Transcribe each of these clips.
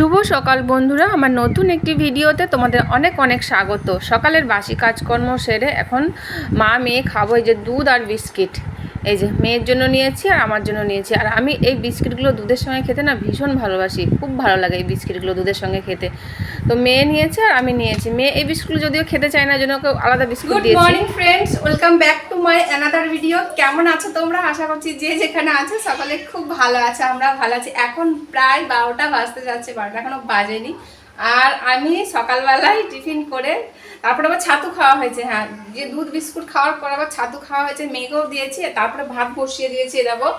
শুভ সকাল বন্ধুরা। আমার নতুন একটি ভিডিওতে তোমাদের অনেক অনেক স্বাগত। সকালের বাসি কাজকর্ম সেরে এখন মা মেয়ে খাব এই যে দুধ আর বিস্কিট। এই যে মেয়ের জন্য নিয়েছি আর আমার জন্য নিয়েছি। আর আমি এই বিস্কিটগুলো দুধের সঙ্গে খেতে না ভীষণ ভালোবাসি। খুব ভালো লাগে এই বিস্কিটগুলো দুধের সঙ্গে খেতে। তো মেয়ে নিয়েছে আর আমি নিয়েছি। মেয়ে এই বিস্কুটগুলো যদিও খেতে চায় না জন্য ওকে আলাদা বিস্কুট গুড দিয়েছি। Morning friends welcome back to my another video কেমন আছো তোমরা? আশা করছি যে যেখানে আছো সকলে খুব ভালো আছে আমরা ভালো আছি। এখন প্রায় বারোটা বাজতে যাচ্ছে বারোটা এখনও বাজেনি। আর আমি সকালবেলায় টিফিন করে তারপরে আবার ছাতু খাওয়া হয়েছে হ্যাঁ। যে দুধ, বিস্কুট খাওয়ার পর আবার ছাতু খাওয়া হয়েছে, মেয়েকেও দিয়েছি, তারপরে ভাত বসিয়ে দিয়েছি দেখো।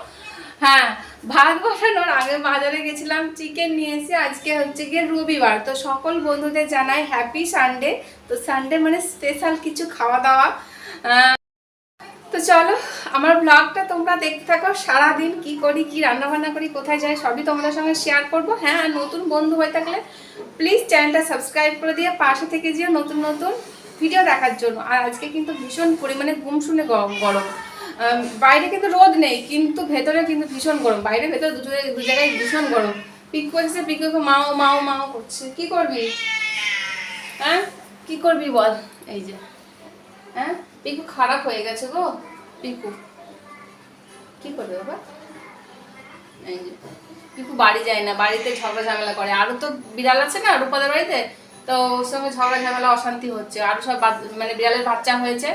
হ্যাঁ ভাত বসানোর আগে বাজারে গেছিলাম চিকেন নিয়ে এসে আজকে হচ্ছে গিয়ে রবিবার। তো সকল বন্ধুদের জানাই হ্যাপি সানডে তো সানডে মানে স্পেশাল কিছু খাওয়া দাওয়া। চলো, আমার ব্লগটা তোমরা দেখতে থাকো, সারাদিন কি করি, কি রান্না বান্না করি, কোথায় যাই, সবই তোমাদের সঙ্গে শেয়ার করব। হ্যাঁ আর নতুন বন্ধু হয়ে থাকলে প্লিজ চ্যানেলটা সাবস্ক্রাইব করে দিয়ে পাশে থেকে যেও নতুন নতুন ভিডিও দেখার জন্য। আর আজকে কিন্তু ভীষণ পরিমাণে ঘুম শুনে গরম। গরম বাইরে কিন্তু রোদ নেই, কিন্তু ভেতরে কিন্তু ভীষণ গরম। বাইরে ভেতরে দু জায়গায়- দু জায়গায় ভীষণ গরম। পিকু এসে পিকুকে মাও মাও মাও করছে। কি করবি? হ্যাঁ? কি করবি বল? এই যে। হ্যাঁ? পিকু খারাপ হয়ে গেছে গো। পিকু। কি করবে বাবা? পিকু বাড়ি যায় না, বাড়িতে ঝগড়া ঝামেলা করে। আরও তো বিড়াল আছে না, রূপাদের বাড়িতে? তো ওর সঙ্গে ঝগড়া ঝামেলা, অশান্তি হচ্ছে। আরও সব মানে বিড়ালের বাচ্চা হয়েছে।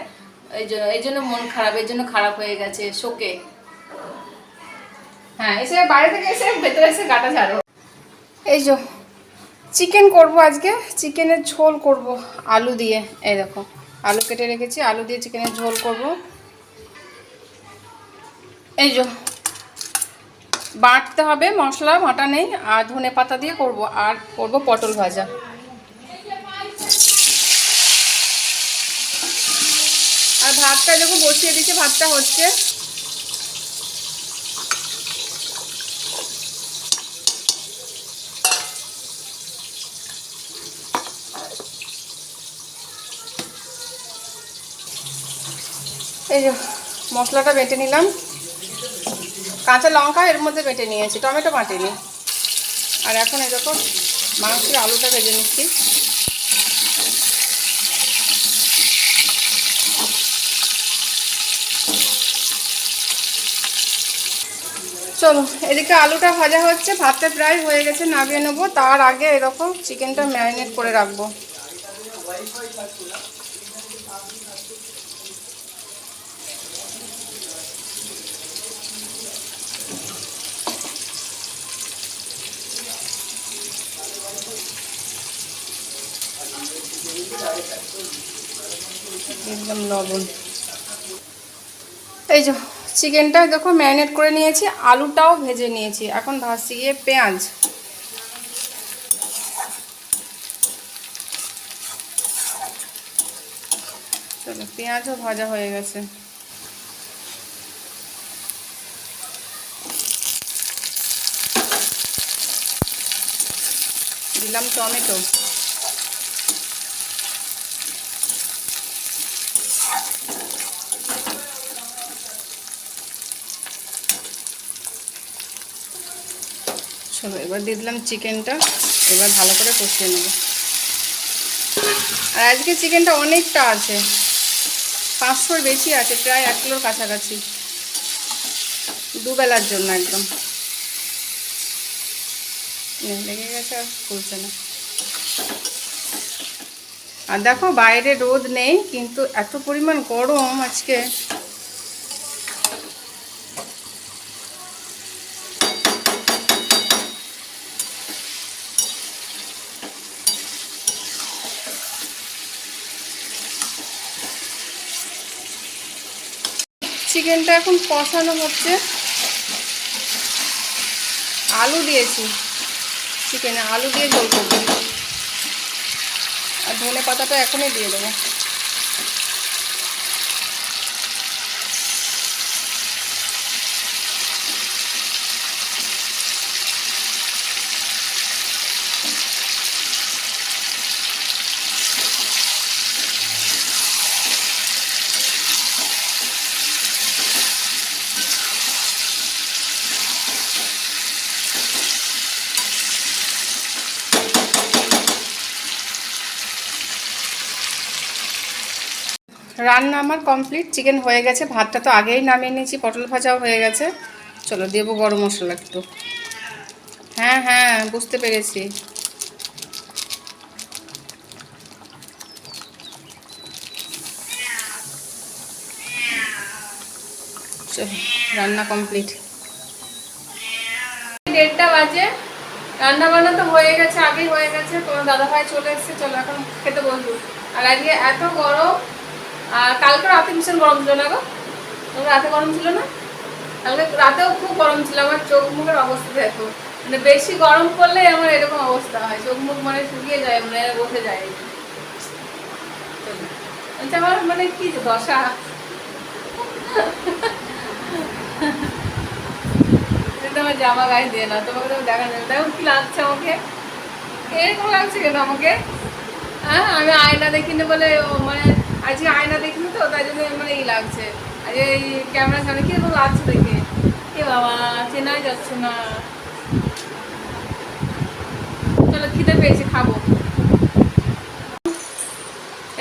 এই জন্য এই জন্য মন খারাপ, এই জন্য খারাপ হয়ে গেছে, শোকে। হ্যাঁ এসে বাইরে থেকে এসে ভেতরে এসে গাটা ঝাড়ো। এই যে, চিকেন করব আজকে। চিকেনের ঝোল করব, আলু দিয়ে। এই দেখো, আলু কেটে রেখেছি, আলু দিয়ে চিকেনের ঝোল করব। এই যে, বাটতে হবে মশলা, বাটা নেই, আর ধনে পাতা দিয়ে করব, আর করব পটল ভাজা। আর ভাতটা যখন বসিয়ে দিচ্ছে ভাতটা হচ্ছে। এই যে, মশলাটা বেটে নিলাম। কাঁচা লঙ্কা এর মধ্যে বেটে নিয়েছি, টমেটো বাটিনি। আর এখন দেখো, মাংসের আলুটা ভেজে নিচ্ছি। চলো, এদিকে আলুটা ভাজা হচ্ছে, ভাতটা প্রায় হয়ে গেছে, নামিয়ে নেব। তার আগে এরকম চিকেনটা ম্যারিনেট করে রাখব। একদম লবণ। এই যে চিকেনটা দেখো ম্যারিনেট করে নিয়েছি, আলুটাও ভেজে নিয়েছি। এখন ভাজছি গিয়ে পেঁয়াজ। চলো, পেঁয়াজও ভাজা হয়ে গেছে। দিলাম টমেটো। চলো, এবার দিয়ে দিলাম চিকেনটা। এবার ভালো করে কষিয়ে নেব। আর আজকে চিকেনটা অনেকটা আছে। পাঁচশোর বেশি আছে, প্রায় এক কিলোর কাছাকাছি। দুবেলার জন্য একদম। লেগে গেছে আর খুলছে না। আর দেখো, বাইরে রোদ নেই, কিন্তু এত পরিমাণ গরম আজকে। চিকেনটা এখন কষানো হচ্ছে। আলু দিয়েছি। চিকেনে আলু দিয়ে ঝোল করব। আর ধনে পাতাটা এখনই দিয়ে দেবো। রান্না আমার কমপ্লিট চিকেন হয়ে গেছে, ভাতটা তো আগেই নামিয়ে নিয়েছি, পটল ভাজাও হয়ে গেছে। চলো, দেবো গরম মশলা একটু। হ্যাঁ হ্যাঁ বুঝতে পেরেছি। রান্না কমপ্লিট দেড়টা বাজে। রান্না বান্না তো হয়ে গেছে, আগেই হয়ে গেছে। তোমার দাদা ভাই চলে এসেছে, চলো এখন খেতে বসবো। আর আজকে এত গরম আর কালকে রাতে ভীষণ গরম ছিল না গো? রাতে গরম ছিল না? কালকে রাতেও খুব গরম ছিল, আমার চোখ মুখের অবস্থা দেখো। মানে বেশি গরম পড়লে আমার এরকম অবস্থা হয়, চোখ মুখ মানে শুকিয়ে যায় মানে বসে যায়। আমার মানে কি দশা। আমার জামা গায়ে দিয়ে না, তোমাকে তো দেখা যাবে দেখো কি লাগছে আমাকে। এরকম লাগছে কেন আমাকে? হ্যাঁ আমি আয়না দেখিনি বলে মানে আজকে আয়না দেখিনি তো, তাই জন্য মানে ই লাগছে। আজকে এই ক্যামেরার সামনে কীরকম লাগছে দেখে? এ বাবা, চেনাই যাচ্ছে না। চলো খিদে পেয়েছি, খাব।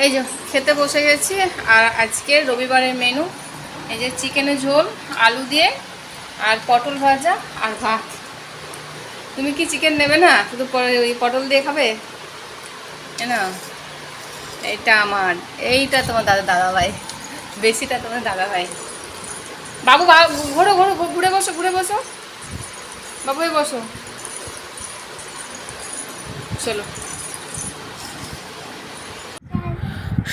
এই যে, খেতে বসে গেছি, আর আজকে রবিবারের মেনু এই যে চিকেনের ঝোল, আলু দিয়ে, আর পটল ভাজা, আর ভাত। তুমি কি চিকেন নেবে না? শুধু পটল দিয়ে খাবে? না এইটা আমার। এইটা তোমার দাদা দাদা ভাই বেশিটা তোমার দাদা ভাই বাবু ঘোরো ঘোরো ঘুরে বসো ঘুরে বসো। বাবু বসো। চলো।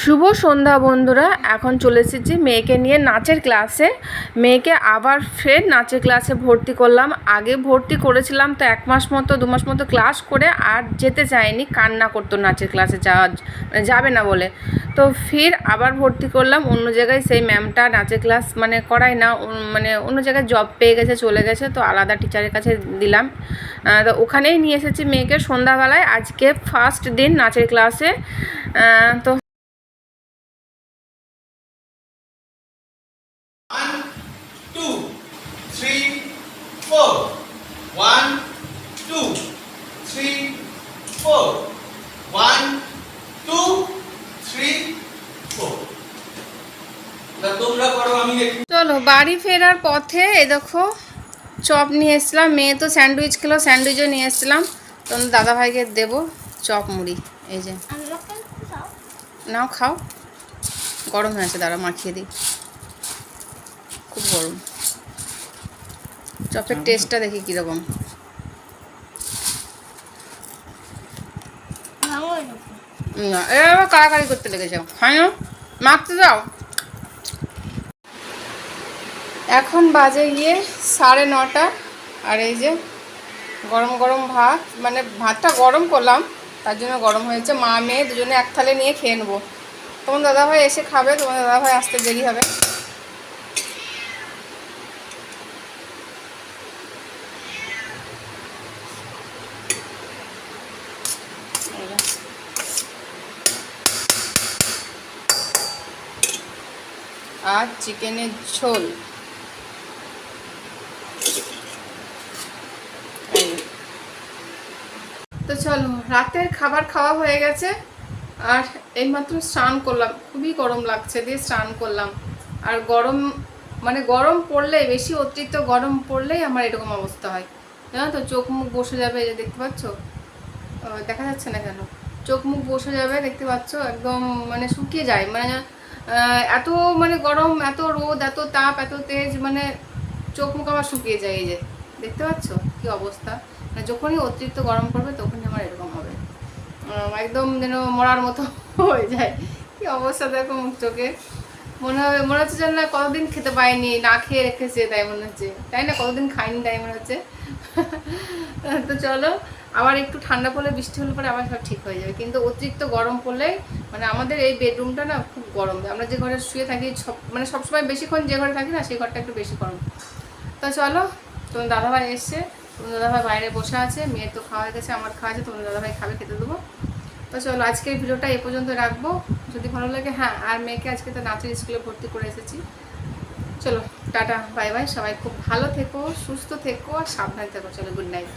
শুভ সন্ধ্যা বন্ধুরা, এখন চলে এসেছি মেয়েকে নিয়ে নাচের ক্লাসে। মেয়েকে আবার ফের নাচের ক্লাসে ভর্তি করলাম। আগে ভর্তি করেছিলাম তো এক মাস মতো, দু মাস মতো ক্লাস করে আর যেতে চায়নি কান্না করতো নাচের ক্লাসে যাওয়া মানে যাবে না বলে। তো ফির আবার ভর্তি করলাম, অন্য জায়গায় সেই ম্যামটা নাচের ক্লাস মানে করায় না মানে অন্য জায়গায় জব পেয়ে গেছে, চলে গেছে, তো আলাদা টিচারের কাছে দিলাম। তো ওখানেই নিয়ে এসেছি মেয়েকে সন্ধ্যাবেলায়। আজকে ফার্স্ট দিন নাচের ক্লাসে। তো One, two, three, four. One, two, three, four. One, two, three, four. তা তোমরা করো আমি একটু চলো বাড়ি ফেরার পথে এই দেখো চপ নিয়ে এসেছিলাম। মেয়ে তো স্যান্ডউইচ খেলো স্যান্ডউইচও নিয়ে এসেছিলাম। তোমাদের দাদাভাইকে দেবো চপ মুড়ি এই যে। নাও খাও। গরম হয়ে আছে দাঁড়া মাখিয়ে দিই। খুব গরম। চপের টেস্টটা দেখি কীরকম। না এবার কাড়াকাড়ি করতে লেগেছে। হয় মাখতে যাও। এখন বাজে গিয়ে সাড়ে নটা, আর এই যে গরম গরম ভাত মানে ভাতটা গরম করলাম, তার জন্য গরম হয়েছে। মা, মেয়ে দুজনে এক থালে নিয়ে খেয়ে নেব। তোমার দাদাভাই এসে খাবে, তোমার দাদাভাই আসতে দেরি হবে। আর চিকেনের ঝোল। তো চলো, রাতের খাবার খাওয়া হয়ে গেছে। আর এইমাত্র স্নান করলাম। খুবই গরম লাগছে দিয়ে স্নান করলাম। আর গরম মানে গরম পড়লে বেশি অতিরিক্ত গরম পড়লেই আমার এরকম অবস্থা হয়। জানো তো, চোখ মুখ বসে যাবে এই যে দেখতে পাচ্ছ? দেখা যাচ্ছে না কেন? চোখ মুখ বসে যাবে, দেখতে পাচ্ছ? একদম মানে শুকিয়ে যায়। মানে এত মানে গরম, এত রোদ, এত তাপ, এত তেজ মানে চোখ মুখ আমার শুকিয়ে যায় এই যে। দেখতে পাচ্ছ কি অবস্থা? মানে যখনই অতিরিক্ত গরম পড়বে তখনই আমার এরকম হবে। একদম যেন মরার মতো হয়ে যায়। কি অবস্থা দেখো মুখ চোখে। মনে হবে, মনে হচ্ছে যেন না কতদিন খেতে পাইনি, না খেয়ে রেখেছে, তাই মনে হচ্ছে। তাই না? কতদিন খাইনি, তাই মনে হচ্ছে। তো চলো, আবার একটু ঠান্ডা পড়লে বৃষ্টি হলে পরে আবার সব ঠিক হয়ে যাবে। কিন্তু অতিরিক্ত গরম পড়লে মানে আমাদের এই বেডরুমটা না খুব গরম আমরা যে ঘরে শুয়ে থাকি, সব মানে সবসময় বেশিক্ষণ যে ঘরে থাকি না, সেই ঘরটা একটু বেশি গরম। তো চলো, তোমার দাদাভাই এসছে। তোমার দাদাভাই বাইরে বসে আছে। মেয়ের তো খাওয়া গেছে, আমার খাওয়া আছে, তোমার দাদাভাই খাবে, খেতে দেবো। তো চলো, আজকের ভিডিওটা এ পর্যন্ত রাখব। যদি ভালো লাগে হ্যাঁ আর মেয়েকে আজকে তো নাচের স্কুলে ভর্তি করে এসেছি। চলো, টাটা, বাই বাই, সবাই খুব ভালো থেকো, সুস্থ থেকো, আর সাবধানে থেকো, চলো গুড নাইট